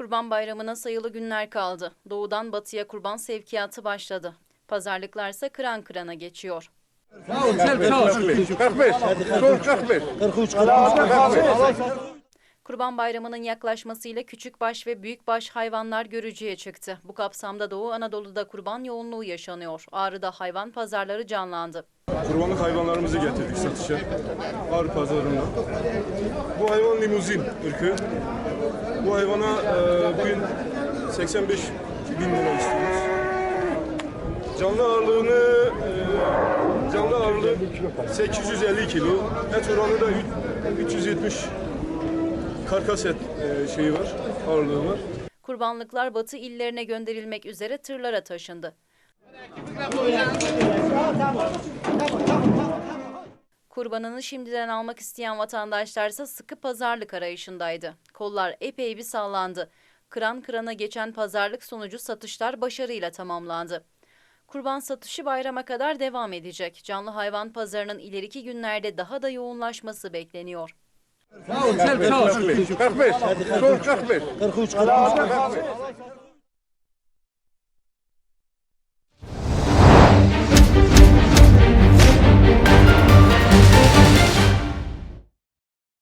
Kurban Bayramı'na sayılı günler kaldı. Doğudan batıya kurban sevkiyatı başladı. Pazarlıklarsa kıran kırana geçiyor. 45. 45. Kurban Bayramı'nın yaklaşmasıyla küçükbaş ve büyükbaş hayvanlar görücüye çıktı. Bu kapsamda Doğu Anadolu'da kurban yoğunluğu yaşanıyor. Ağrı'da hayvan pazarları canlandı. Kurbanlık hayvanlarımızı getirdik satışa. Ağrı pazarında. Bu hayvan limuzin ırkı. Bu hayvana e, bugün 85 bin lira istiyoruz. Canlı ağırlığını e, canlı ağırlığı 850 kilo. Et oranı da üç- 370 karkas et e, şeyi var, ağırlığı var. Kurbanlıklar batı illerine gönderilmek üzere tırlara taşındı. Kurbanını şimdiden almak isteyen vatandaşlarsa sıkı pazarlık arayışındaydı. Kollar epey bir sallandı. Kıran kırana geçen pazarlık sonucu satışlar başarıyla tamamlandı. Kurban satışı bayrama kadar devam edecek. Canlı hayvan pazarının ileriki günlerde daha da yoğunlaşması bekleniyor. ხარხმეს ხარხმეს ხარხმეს